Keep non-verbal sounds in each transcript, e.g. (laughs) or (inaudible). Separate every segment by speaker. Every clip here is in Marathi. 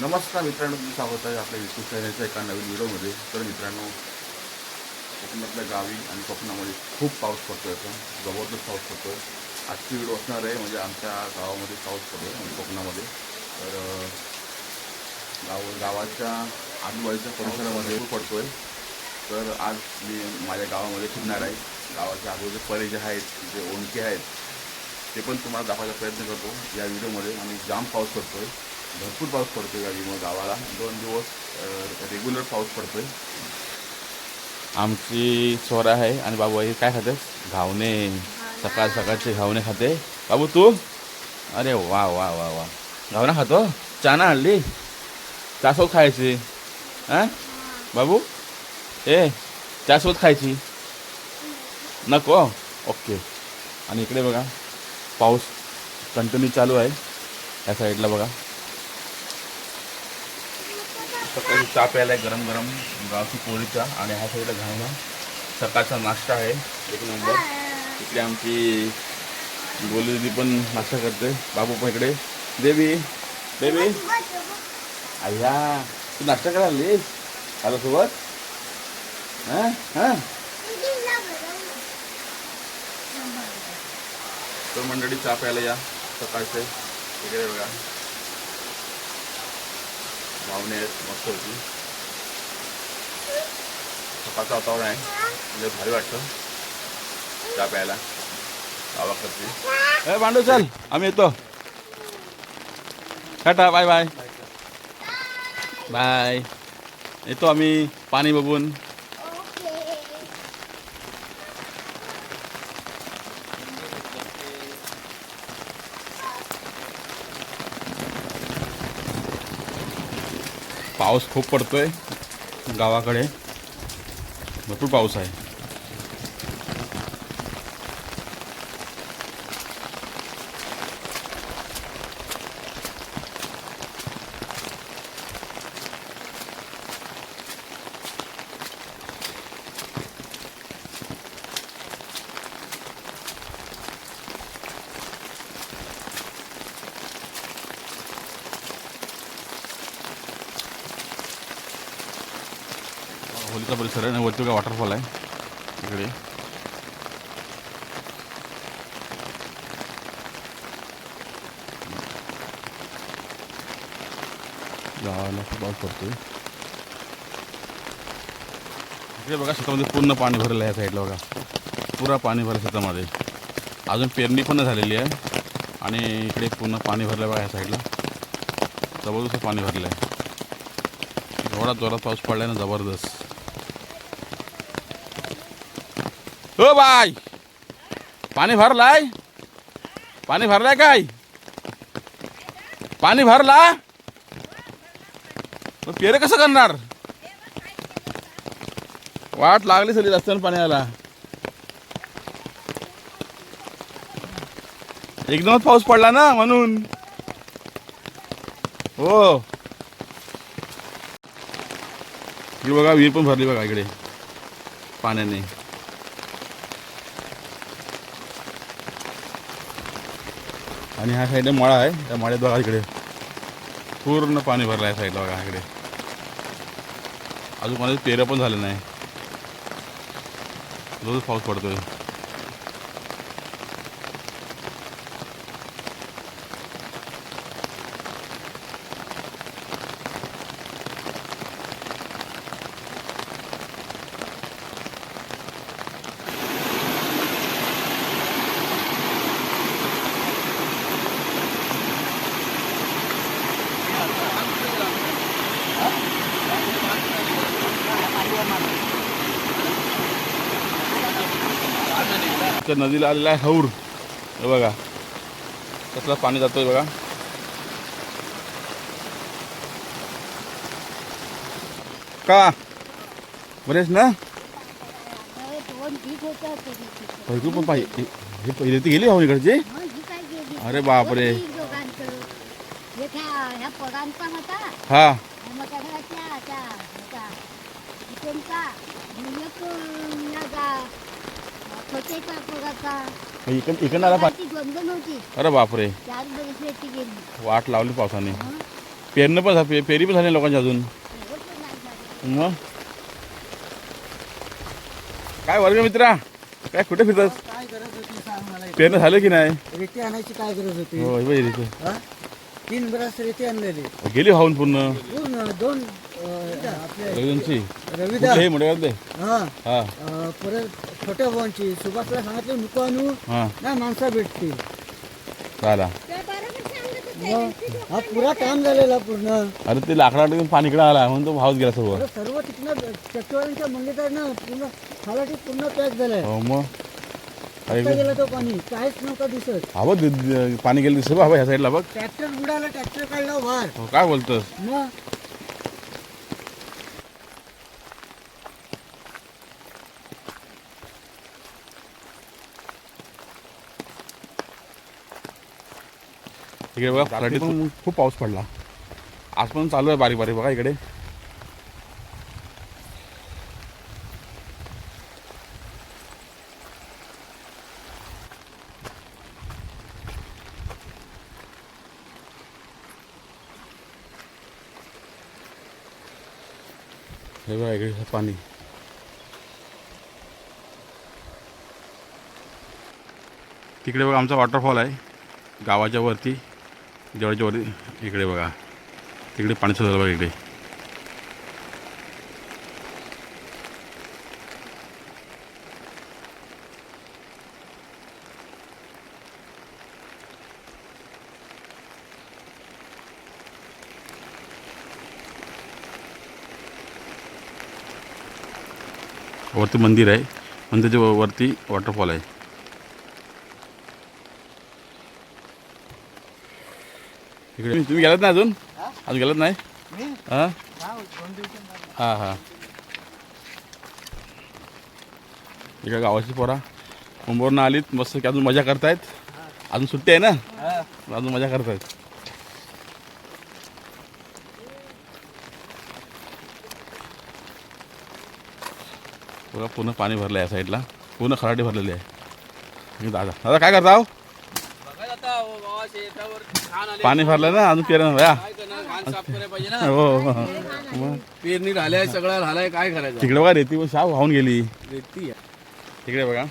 Speaker 1: नमस्कार मित्रांनो तुम्ही स्वागत आहे आपल्या युट्यूब चॅनलच्या एका नवीन व्हिडिओमध्ये. तर मित्रांनो कोकणातल्या गावी आणि कोकणामध्ये खूप पाऊस पडतो आता. जबरदस्त पाऊस पडतो आहे आजची व्हिडिओ असणार आहे म्हणजे आमच्या गावामध्ये पाऊस पडतो आहे म्हणजे कोकणामध्ये. तर गाव गावाच्या आजूबाजूच्या परिसरामध्ये पडतो आहे तर आज मी माझ्या गावामध्ये फिरणार आहे. गावाच्या आजूबाजूचे परे जे आहेत जे ओंके आहेत ते पण तुम्हाला दाखवायचा प्रयत्न करतो. या व्हिडिओमध्ये आणि जाम पाऊस पडतो आहे भरपूर पाऊस पडतोय या मग गावाला. दोन दिवस रेग्युलर पाऊस पडतोय. आमची सोर आहे आणि बाबू हे काय खाते? घावणे. सकाळ सकाळचे घावणे खाते. बाबू तू? अरे वा वा वा वा. घावणा खातो? चाना आणली? चासोत खायची. हां? बाबू? ए चासोत खायची. नको? ओके. आणि इकडे बघा पाऊस कंटिन्यू चालू आहे. या साईडला बघा. सकाळी चहा प्यायला आहे गरम गरम गावची पोळीचा आणि ह्या साईडला घालणं सकाळचा नाश्ता आहे एक नंबर. इकडे आमची गोली दिदी पण नाश्ता करते. बाबू पण इकडे. देवी देवी. अय्या तू नाश्ता करायला आलीस? आला सोबत हां? हां? तर मंडळी चहा प्यायला या सकाळचे. वगैरे बघा. पाहुणे आहेत मस्त होती. सकाळचं वातावरण आहे. म्हणजे भारी वाटतं. चहा प्यायला. गावाकडची. ए भांडू चल. आम्ही येतो. Tata bye bye. बाय. येतो आम्ही. पाणी बघून. पाऊस खूप पडतोय गावाकडे. भरपूर पाऊस आहे. इथला परिसर आहे आणि वरती का वॉटरफॉल आहे. इकडे. पाऊस पडतोय. इकडे बघा शेतामध्ये पूर्ण पाणी भरलं आहे या साईडला बघा. पुरा पाणी भरलं शेतामध्ये. अजून पेरणी पण झालेली आहे. आणि इकडे पूर्ण पाणी भरलं बघा या साईडला जबरदस्त पाणी भरलं आहे एवढा जोरात पाऊस पडलाय ना जबरदस्त. हो बाय पाणी भरलाय? पाणी भरलाय काय? पाणी भरला? मग पेरे कसं करणार? वाट लागली सगळी रस्त्यानं पाण्याला. एकदमच पाऊस पडला ना म्हणून. हो. ही बघा विहीर पण भरली बघा इकडे. पाण्याने. आणि ह्या साईडला मळा आहे. त्या मळ्यात बघा इकडे. पूर्ण पाणी भरलं आहे साईडला बघा इकडे. अजून कोणाचं पेरं पण झालं नाही. रोज पाऊस पडतोय. त्या नदीला आलेला आहे हौर. हे बघा. कसलं पाणी जातोय बघा. का? बरेच ना? भरपूर पण पाहिजे हे पहिले ती गेली हो इकडची? अरे बापरे.
Speaker 2: हा.
Speaker 1: हा.
Speaker 2: मग
Speaker 1: इकडं इकडं आला पाणी
Speaker 2: ती द्वंद्व नव्हती.
Speaker 1: अरे बापरे.
Speaker 2: चार बरेच ती गेली.
Speaker 1: वाट लावली पावसाने.
Speaker 2: हं?
Speaker 1: पेरणं पण झा- पे- पेरी पण झाली लोकांची अजून.
Speaker 2: एवढं पण नाही झालं.
Speaker 1: मग? काय वर्ग मित्रा? काय कुठे फिरतात
Speaker 3: काय गरज होती सांग मला इथे?
Speaker 1: पेरणं झालं की नाही?
Speaker 3: रेती आणायची काय गरज होती?
Speaker 1: हो हे बघ इथे.
Speaker 3: हा? तीन रेती आणलेली.
Speaker 1: गेली वाहून पूर्ण.
Speaker 3: दोन दोन
Speaker 1: रवींची.
Speaker 3: रविदा
Speaker 1: हे
Speaker 3: हा.
Speaker 1: हा.
Speaker 3: अं, परत छोट्या भावांची. सुभाषला सांगितलं नको आणू.
Speaker 1: हा.
Speaker 3: नाही माणसं भेटतील.
Speaker 1: चाला.
Speaker 3: मग हा पुरा काम झालेला पूर्ण.
Speaker 1: अरे ते लाकडा टाकून पाणी इकडे आला. म्हणून तो भावच गेला सर्व
Speaker 3: अरे सर्व तिथनं मंडीत आहे ना पूर्ण खालाटी पूर्ण पॅक झालाय.
Speaker 1: हो मग?
Speaker 3: गेला तो पाणी. काहीच नव्हता दिसत.
Speaker 1: हा बघ द- द- पाणी गेलं दिसत बाबा ह्या साईडला बघ.
Speaker 3: ट्रॅक्टर बुडाला ट्रॅक्टर काढला बाहेर
Speaker 1: हो, काय बोलतोस?
Speaker 3: मग
Speaker 1: इकडे बघा खराटी पण खूप पाऊस पडला. आज पण चालू आहे बारीक बारीक बघा इकडे. हे बघा इकडे हे पाणी. तिकडे बघा आमचा वॉटरफॉल आहे गावाच्या वरती. देवळाच्या वरती इकडे बघा. तिकडे पाणी सुद्धा बघा इकडे. वरती मंदिर आहे. मंदिरच्या व- वरती वॉटरफॉल आहे. इकडे. तुम्ही गेलात ना अजून? अजून गेलात नाही? हां?
Speaker 3: हा,
Speaker 1: हां हां. इकडे गावाची पोरा. मुंबईवरून आलीत मस्त की अजून मजा करतायत. अजून सुट्टी आहे ना? अजून मजा करतायत. बघा पूर्ण पाणी भरलं आहे या साईडला. पूर्ण खराटी भरलेली आहे. दादा. दादा काय करता हो
Speaker 4: बघा आता हो बाबा शेतावर घाण आले
Speaker 1: पाणी भरलं ना अजून पेरण या हो हो. मग
Speaker 4: पेरणी झालाय सगळं झालाय काय करायचं?
Speaker 1: तिकडे बघा रेती शाव वाहून गेली.
Speaker 4: रेती आहे.
Speaker 1: तिकडे बघा.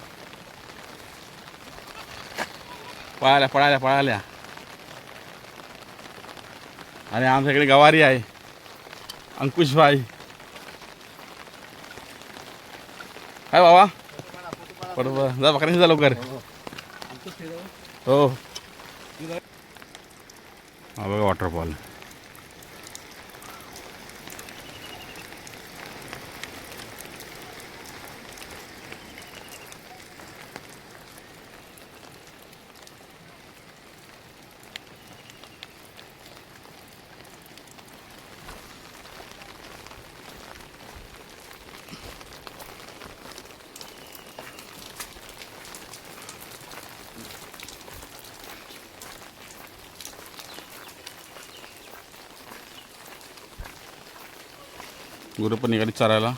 Speaker 1: पळाल्या पळाल्या पळाल्या. आणि आमच्याकडे गवारी आहे. अंकुशभाई काय बाबा. बरोबर. जा बकऱ्यांशी जा लवकर. हो. हा बघा वॉटरफॉल गुरु पण निघाली चरायला.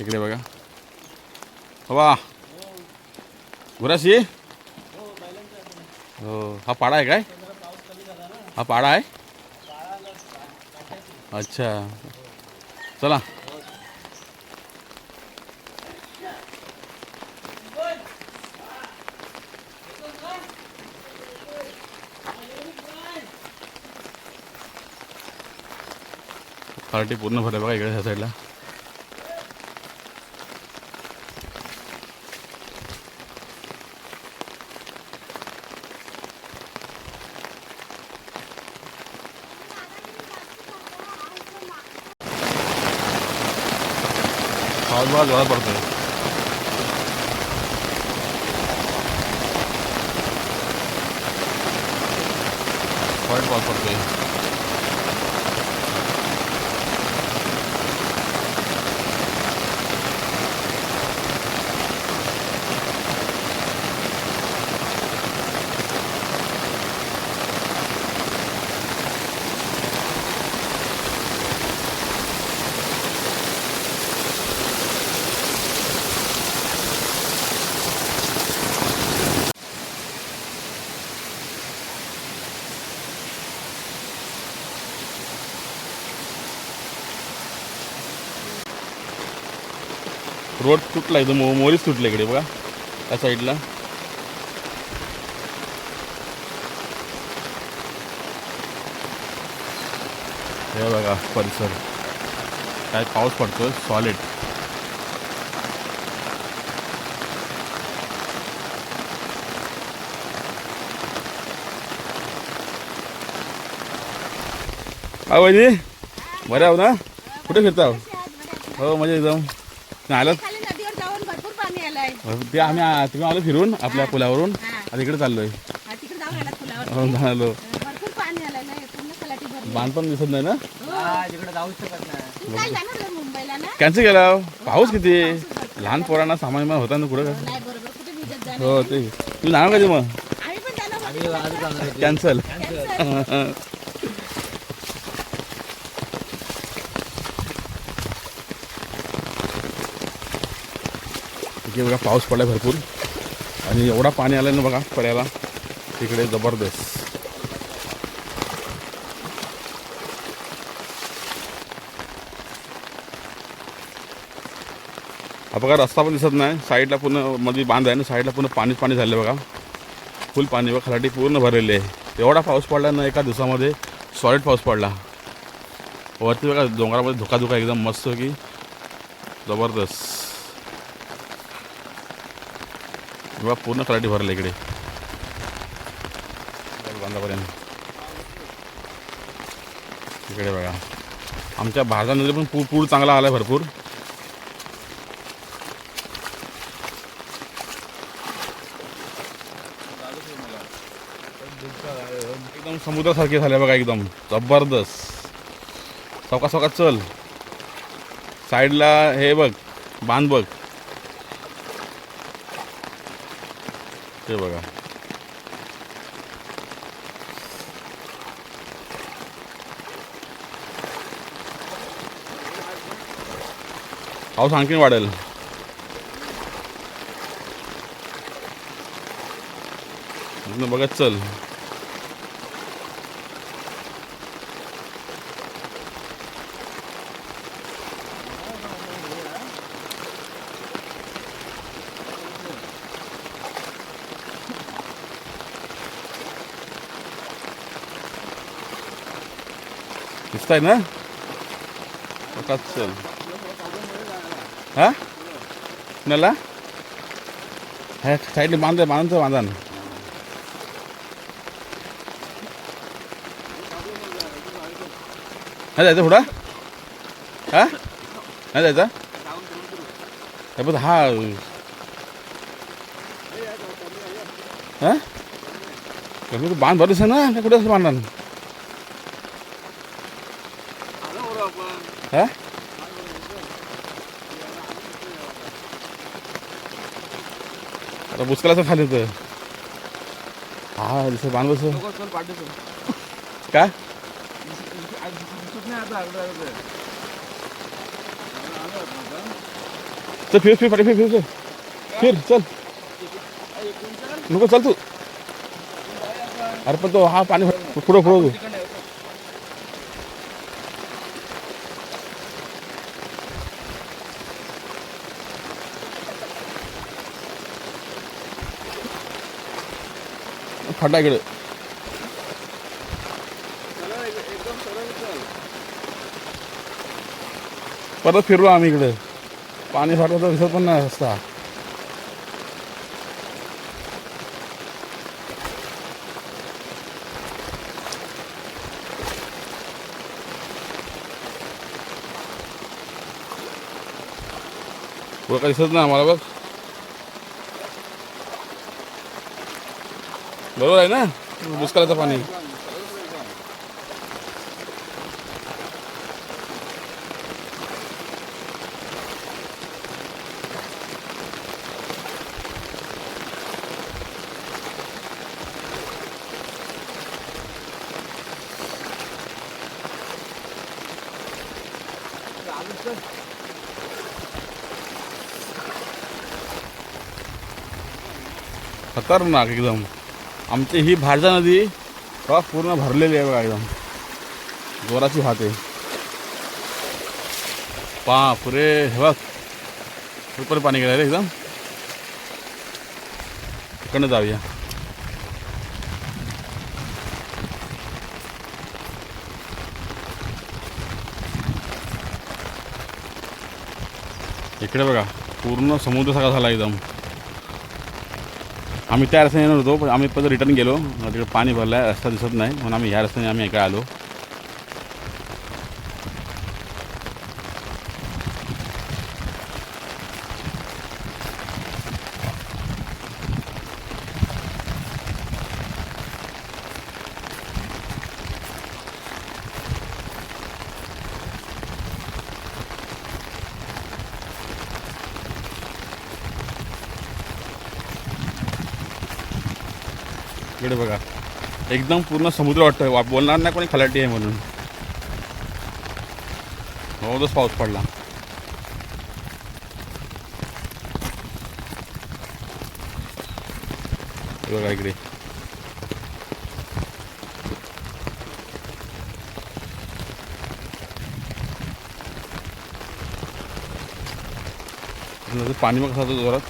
Speaker 1: इकडे बघा. हवा. गुराशी? हो हा पाडा आहे काय? हा पाडा आहे? अच्छा. चला. पार्टी पूर्ण भरलं बघा इकडे ह्या साईडला. पाऊस बघा जोरात पडतोय. वाईट पाऊस पडतोय. रोड तुटला एकदम मो- मोरीच तुटला इकडे बघा त्या साईडला. हे बघा परिसर. काय पाऊस पडतोय? सॉलिड हा वहिनी बरे आहो ना? कुठे फिरता हो? मजा एकदम. नाही आलं
Speaker 2: खाली नदीवर जाऊन भरपूर पाणी आलंय
Speaker 1: ते आम्ही आ- तुम्ही आलो फिरून आपल्या पुलावरून.
Speaker 2: हा.
Speaker 1: आता इकडे चाललोय.
Speaker 2: हा, तिकडे जाऊन आला पुलावर.
Speaker 1: हो, झालो
Speaker 2: भरपूर पाणी आलंय ना पूर्ण खलाटी भरली.
Speaker 1: बांध पण दिसत नाही ना?
Speaker 4: तिकडे जाऊ शकत नाही.
Speaker 2: तू काय जाणार होता मुंबईला ना?
Speaker 1: कॅन्सल केला पाऊस किती? लहान पोरांना सामान बिमान होता ना कुठं काय
Speaker 2: नाही बरोबर. कुठे भिजत जाणार
Speaker 1: हो ते. तुम्ही जाणार कधी मग?
Speaker 2: आम्ही पण जाणार. होतो.
Speaker 1: कॅन्सल (laughs) इकडे बघा पाऊस पडला भरपूर. आणि एवढा पाणी आलं ना बघा पड्याला. तिकडे जबरदस्त. हा बघा रस्ता पण दिसत नाही. साईडला पूर्णमध्ये बांध आहे ना साईडला पूर्ण पाणीच पाणी झालं बघा. फुल पाणी व खलाटी पूर्ण भरलेली आहे. एवढा पाऊस पडला ना एका दिवसामध्ये सॉलिड पाऊस पडला. वरती बघा डोंगरामध्ये धुका धुका एकदम मस्त की जबरदस्त. किंवा पूर्ण तलाठी भरले इकडे. बांधापर्यंत. इकडे बघा. आमच्या भारतामध्ये पण पूर पूर चांगला आला भरपूर. एकदम समुद्रासारखे झाले बघा एकदम. जबरदस्त. चौका सवका चल साईडला हे बघ. बांध बघ. ते बघा. पाऊस आणखीन वाढेल. बघत चल. दिसताय ना बघत चल हा कुणाला हा साईडला बांध बांधतो बांधान नाही जायचं पुढं हा नाही जायचा हे बघ हा हा कमी तू बांध भरलीस ना काय कुठे असं बांधणार हा? आता बुचकलाचं खाली तर हा दिसत बांध बस का चल फिर फिर पाठी फिर फिर फिर फिर चल. नको चल तू. अरे पण तो हा पाणी भर- पुढं पुढं फाटा इकडे परत फिरलो आम्ही इकडे. पाणी साठवतं दिसत पण नाही रस्ता. दिसत नाही आम्हाला बघ. बरोबर आहे ना दुष्काळाचं पाणी खतरनाक एकदम आमची ही भाडजा नदी बघा पूर्ण भरलेली आहे बघा एकदम. जोराची वाहते. पा पुरे हे बघ. भरपूर पाणी गेलं रे एकदम. इकडनं जाऊया. इकडे बघा पूर्ण समुद्र सगळा झाला एकदम. आम्ही त्या रस्त्याने येणार होतो पण आम्ही परत रिटर्न गेलो. तिकडे पाणी भरलं आहे रस्ता दिसत नाही. म्हणून आम्ही ह्या रस्त्याने आम्ही इकडे आलो. इकडे बघा. एकदम पूर्ण समुद्र वाटतोय. बोलणार नाही कोणी खलाटी आहे म्हणून. जबरदस्त पाऊस पडला. बघा इकडे. पाणी मग कसं जोरात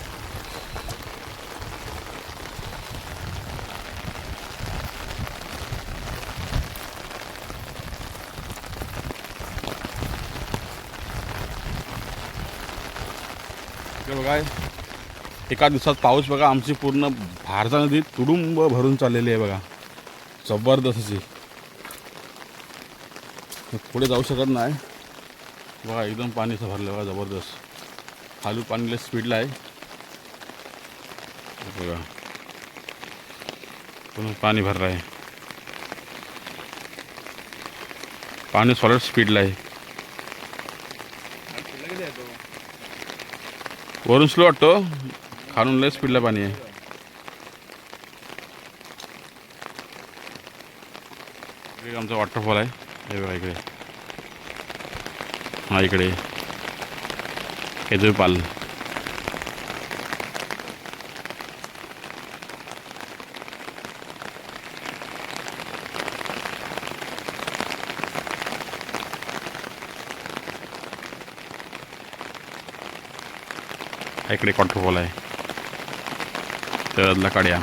Speaker 1: इकडे बघा एका दिवसात पाऊस बघा आमची पूर्ण भारता नदी तुडुंब भरून चाललेली आहे बघा. जबरदस्त अशी पुढे जाऊ शकत नाही. बघा एकदम पाणी असं भरलं बघा जबरदस्त. खालू पाणी स्पीडला आहे. बघा. पूर्ण पाणी भरलं आहे. पाणी सॉलिड स्पीडला आहे. वरून स्लो वाटतो. खालून लय स्पीडला पाणी आहे. इकडे आमचा वॉटरफॉल आहे. हे बघा इकडे. हा इकडे. हे पाल. इकडे वॉटरफॉल आहे. त्याला काड्या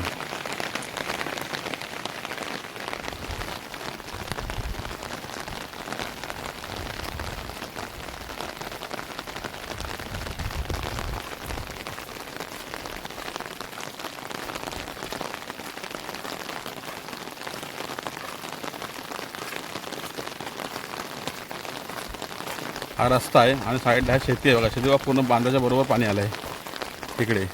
Speaker 1: हा रस्ता आहे आणि साईडला आहे शेती आहे बघा. शेती पूर्ण बांधाच्या बरोबर पाणी आलं आहे तिकडे